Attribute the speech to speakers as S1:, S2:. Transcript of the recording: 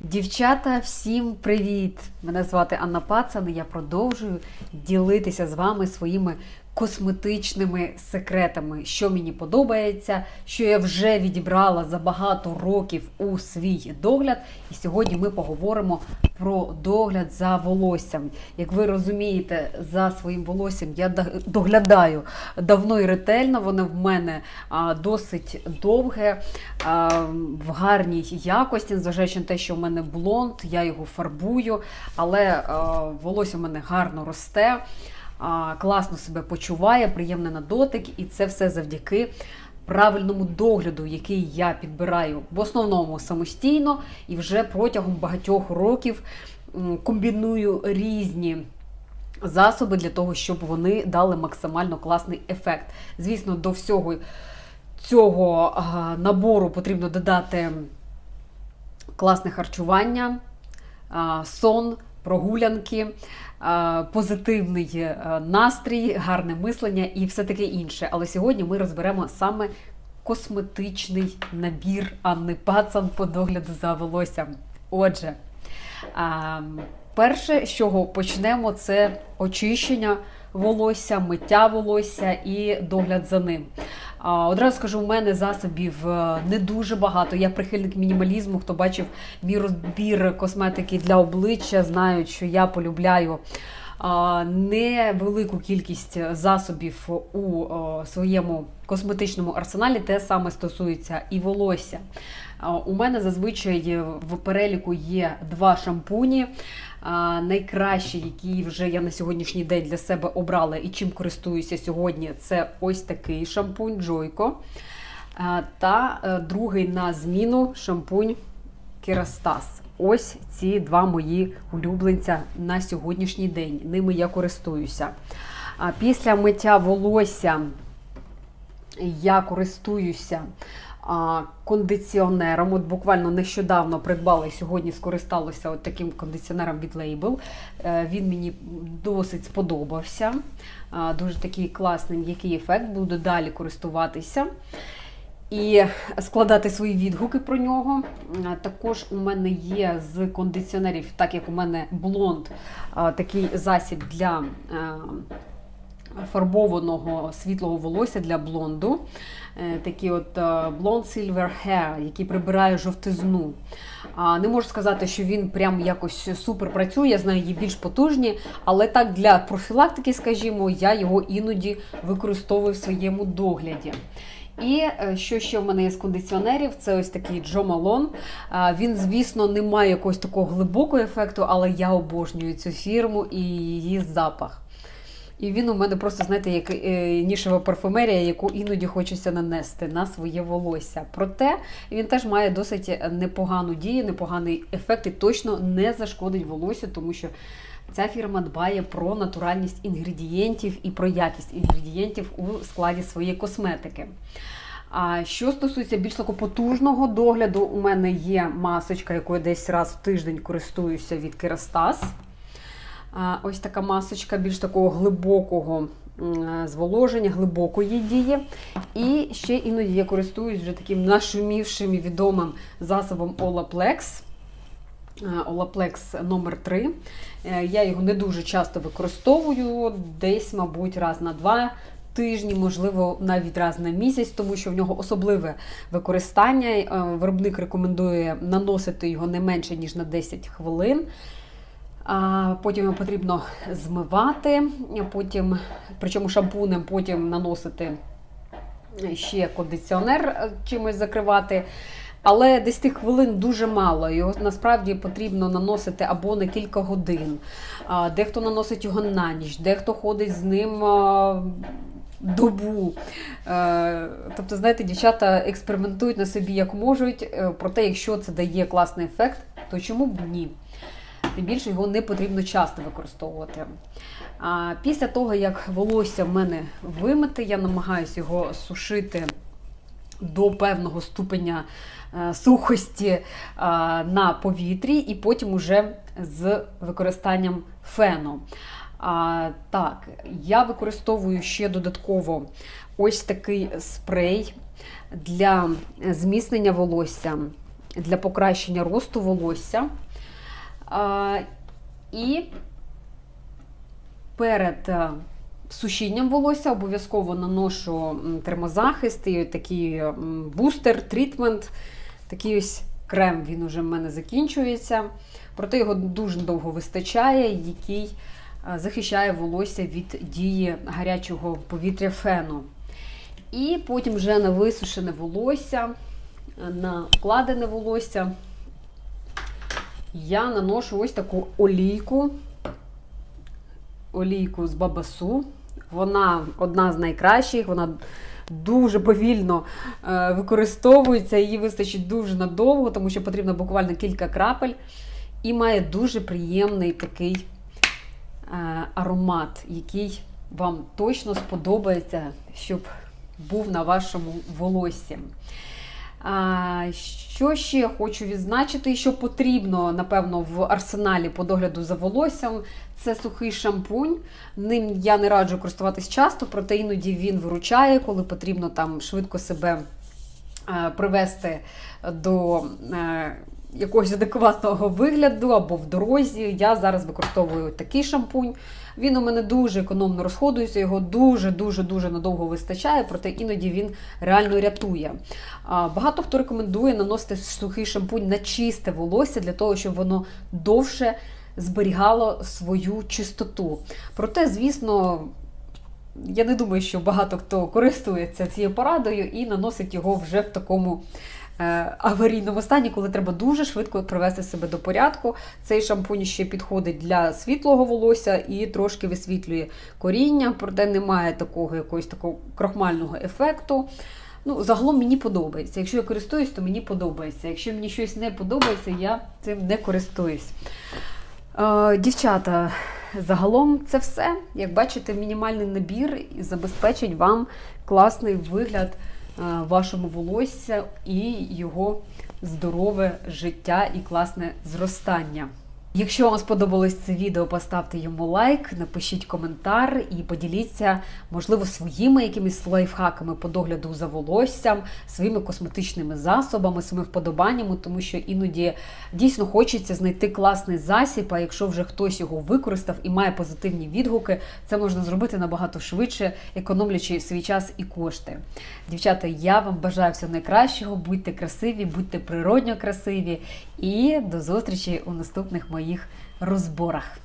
S1: Дівчата, всім привіт! Мене звати Анна Пацан. Я продовжую ділитися з вами своїми косметичними секретами, що мені подобається, що я вже відібрала за багато років у свій догляд. І сьогодні ми поговоримо про догляд за волоссям. Як ви розумієте, за своїм волоссям я доглядаю давно і ретельно. Воно в мене досить довге, в гарній якості, незважаючи на те, що в мене блонд, я його фарбую, але волосся в мене гарно росте, класно себе почуває, приємне на дотик, і це все завдяки. Правильному догляду, який я підбираю в основному самостійно, і вже протягом багатьох років комбіную різні засоби для того, щоб вони дали максимально класний ефект. Звісно, до всього цього набору потрібно додати класне харчування, сон, прогулянки, позитивний е, настрій, гарне мислення і все таке інше. Але сьогодні ми розберемо саме косметичний набір Анни Пацан по догляду за волоссям. Отже, перше, з чого почнемо, це очищення волосся, миття волосся і догляд за ним. Одразу скажу, у мене засобів е, не дуже багато. Я прихильник мінімалізму. Хто бачив мій розбір косметики для обличчя, знають, що я полюбляю невелику кількість засобів у своєму косметичному арсеналі. Те саме стосується і волосся. У мене зазвичай в переліку є два шампуні. Найкращі, які вже я на сьогоднішній день для себе обрала і чим користуюся сьогодні, це ось такий шампунь Джойко. Та е, другий на зміну шампунь Керастас. Ось ці два мої улюбленця на сьогоднішній день. Ними я користуюся. Після миття волосся я користуюся кондиціонером. От буквально нещодавно придбала і сьогодні скористалася от таким кондиціонером від Label. Е, Він мені досить сподобався. Дуже такий класний м'який ефект. Буду далі користуватися. І складати свої відгуки про нього. Також у мене є з кондиціонерів, так як у мене блонд, такий засіб для е, фарбованого світлого волосся для блонду. Е, Такий от е, Blonde Silver Hair, який прибирає жовтизну. Не можу сказати, що він прям якось супер працює, я знаю, є більш потужні, але так для профілактики, скажімо, я його іноді використовую в своєму догляді. І е, що ще в мене є з кондиціонерів, це ось такий Джо Малон. Він, звісно, не має якогось такого глибокого ефекту, але я обожнюю цю фірму і її запах. І він у мене просто, знаєте, як е, нішева парфумерія, яку іноді хочеться нанести на своє волосся. Проте він теж має досить непогану дію, непоганий ефект і точно не зашкодить волосю, тому що ця фірма дбає про натуральність інгредієнтів і про якість інгредієнтів у складі своєї косметики. А що стосується більш такого потужного догляду, у мене є масочка, якою десь раз в тиждень користуюся від Керастас. Ось така масочка більш такого глибокого зволоження, глибокої дії. І ще іноді я користуюсь вже таким нашумівшим і відомим засобом Olaplex. Olaplex номер 3 Е, Я його не дуже часто використовую, десь, мабуть, раз на два тижні, можливо, навіть раз на місяць, тому що в нього особливе використання. Е, Виробник рекомендує наносити його не менше, ніж на 10 хвилин. Потім його потрібно змивати, потім, причому шампунем, потім наносити ще кондиціонер е, чимось закривати. Але 10 хвилин дуже мало. Його насправді потрібно наносити або на кілька годин. Дехто наносить його на ніч, дехто ходить з ним добу. Е, Тобто, знаєте, дівчата експериментують на собі як можуть. Е, Проте, якщо це дає класний ефект, то чому б ні? Тим більше його не потрібно часто використовувати. А після того, як волосся в мене вимите, я намагаюся його сушити до певного ступеня е, сухості е, на повітрі, і потім уже з використанням фену. А, так, я використовую ще додатково ось такий спрей для зміцнення волосся. для покращення росту волосся. І перед е, сушінням волосся обов'язково наношу термозахист і такий бустер, трітмент. Такий ось крем він уже в мене закінчується. Проте його дуже довго вистачає, який е, захищає волосся від дії гарячого повітря фену. І потім вже на висушене волосся, на вкладене волосся я наношу ось таку олійку. Олійку з бабасу. Вона одна з найкращих, вона дуже повільно е, використовується, її вистачить дуже надовго, тому що потрібно буквально кілька крапель. І має дуже приємний такий е, аромат, який вам точно сподобається, щоб був на вашому волоссі. Що ще хочу відзначити, що потрібно, напевно, в арсеналі по догляду за волоссям, це сухий шампунь. Ним я не раджу користуватись часто, проте іноді він виручає, коли потрібно там швидко себе е, привести до е, якогось адекватного вигляду або в дорозі. Я зараз використовую такий шампунь. Він у мене дуже економно розходується, його дуже-дуже дуже надовго вистачає, проте іноді він реально рятує. Багато хто рекомендує наносити сухий шампунь на чисте волосся для того, щоб воно довше зберігало свою чистоту. Проте, звісно. Я не думаю, що багато хто користується цією порадою і наносить його вже в такому аварійному стані, коли треба дуже швидко привести себе до порядку. Цей шампунь ще підходить для світлого волосся і трошки висвітлює коріння, проте немає такого якогось такого крохмального ефекту. Ну, загалом мені подобається. Якщо я користуюсь, то мені подобається. Якщо мені щось не подобається, я цим не користуюсь. Е, дівчата, загалом це все. Як бачите, мінімальний набір забезпечить вам класний вигляд е, вашому волосся і його здорове життя і класне зростання. Якщо вам сподобалось це відео, поставте йому лайк, напишіть коментар і поділіться, можливо, своїми якимись лайфхаками по догляду за волоссям, своїми косметичними засобами, своїми вподобаннями, тому що іноді дійсно хочеться знайти класний засіб. А якщо вже хтось його використав і має позитивні відгуки, це можна зробити набагато швидше, економлячи свій час і кошти. Дівчата, я вам бажаю всього найкращого, будьте красиві, будьте природньо красиві і до зустрічі у наступних моїх розборах.